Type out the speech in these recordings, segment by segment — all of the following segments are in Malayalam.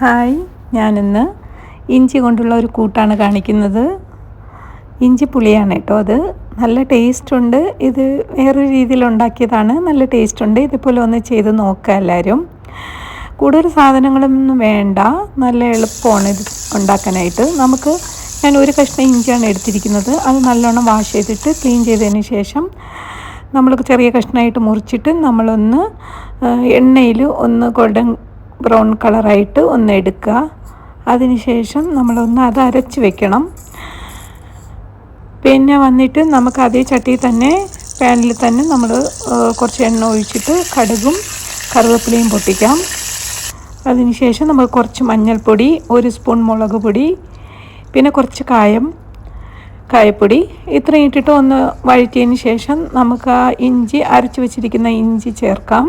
ഹായ് ഞാനിന്ന് ഇഞ്ചി കൊണ്ടുള്ള ഒരു കൂട്ടാണ് കാണിക്കുന്നത്. ഇഞ്ചി പുളിയാണ് കേട്ടോ അത്. നല്ല ടേസ്റ്റ് ഉണ്ട്. ഇത് വേറൊരു രീതിയിൽ ഉണ്ടാക്കിയതാണ്. നല്ല ടേസ്റ്റ് ഉണ്ട്. ഇതുപോലെ ഒന്ന് ചെയ്ത് നോക്കുക എല്ലാവരും കൂടുതൽ സാധനങ്ങളൊന്നും വേണ്ട. നല്ല എളുപ്പമാണ് ഇത് ഉണ്ടാക്കാനായിട്ട്. നമുക്ക് ഞാൻ ഒരു കഷ്ണം ഇഞ്ചിയാണ് എടുത്തിരിക്കുന്നത്. അത് നല്ലോണം വാഷ് ചെയ്തിട്ട് ക്ലീൻ ചെയ്തതിന് ശേഷം നമ്മൾ ചെറിയ കഷ്ണമായിട്ട് മുറിച്ചിട്ട് നമ്മളൊന്ന് എണ്ണയിൽ ഒന്ന് ഗോൾഡൻ ബ്രൗൺ കളറായിട്ട് ഒന്ന് എടുക്കുക. അതിനുശേഷം നമ്മളൊന്ന് അത് അരച്ച് വെക്കണം. പിന്നെ വന്നിട്ട് നമുക്ക് അതേ ചട്ടിയിൽ തന്നെ പാനിൽ തന്നെ നമ്മൾ കുറച്ച് എണ്ണ ഒഴിച്ചിട്ട് കടുകും കറിവേപ്പിലയും പൊട്ടിക്കാം. അതിനുശേഷം നമ്മൾ കുറച്ച് മഞ്ഞൾപ്പൊടി ഒരു സ്പൂൺ മുളക് പൊടി പിന്നെ കുറച്ച് കായം കായപ്പൊടി. ഇത്രയും ഇട്ടിട്ട് ഒന്ന് വഴറ്റിയതിന് ശേഷം നമുക്ക് ആ ഇഞ്ചി അരച്ച് വെച്ചിരിക്കുന്ന ഇഞ്ചി ചേർക്കാം.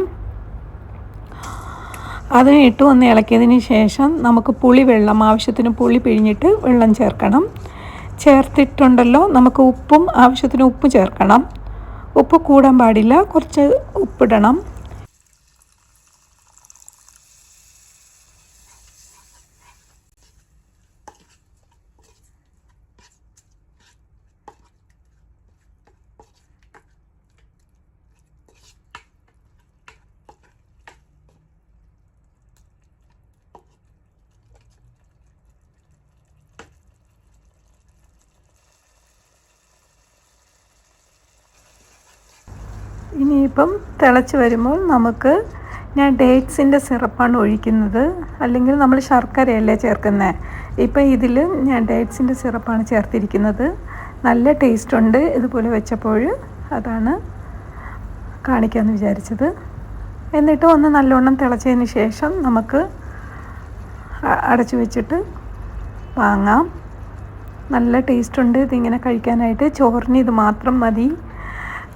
അത് ഇട്ട് വന്ന് ഇളക്കിയതിന് ശേഷം നമുക്ക് പുളി വെള്ളം ആവശ്യത്തിന് പുളി പിഴിഞ്ഞിട്ട് വെള്ളം ചേർക്കണം. ചേർത്തിട്ടുണ്ടല്ലോ നമുക്ക് ഉപ്പും ആവശ്യത്തിന് ഉപ്പ് ചേർക്കണം. ഉപ്പ് കൂടാൻ പാടില്ല കുറച്ച് ഉപ്പിടണം. ഇനിയിപ്പം തിളച്ച് വരുമ്പോൾ നമുക്ക് ഞാൻ ഡേറ്റ്സിന്റെ സിറപ്പാണ് ഒഴിക്കുന്നത്. അല്ലെങ്കിൽ നമ്മൾ ശർക്കരയല്ലേ ചേർക്കുന്നത് ഇപ്പം ഇതിൽ ഞാൻ ഡേറ്റ്സിന്റെ സിറപ്പാണ് ചേർത്തിരിക്കുന്നത്. നല്ല ടേസ്റ്റ് ഉണ്ട് ഇതുപോലെ വെച്ചപ്പോൾ അതാണ് കാണിക്കാമെന്ന് വിചാരിച്ചത്. എന്നിട്ട് ഒന്ന് നല്ലോണം തിളച്ചതിന് ശേഷം നമുക്ക് അടച്ചു വെച്ചിട്ട് വാങ്ങാം. നല്ല ടേസ്റ്റ് ഉണ്ട് ഇതിങ്ങനെ കഴിക്കാനായിട്ട്. ചോറിന് ഇത് മാത്രം മതി.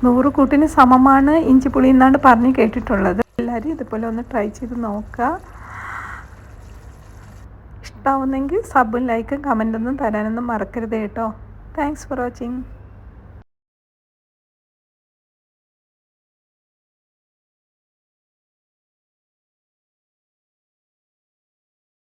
നൂറ് കൂട്ടിന് സമമാണ് ഇഞ്ചിപ്പുളി എന്നാണ് പറഞ്ഞ് കേട്ടിട്ടുള്ളത്. എല്ലാവരും ഇതുപോലെ ഒന്ന് ട്രൈ ചെയ്ത് നോക്കുക. ഇഷ്ടമാവുന്നെങ്കിൽ സബും ലൈക്കും കമന്റൊന്നും തരാനൊന്നും മറക്കരുത് കേട്ടോ. Thanks for watching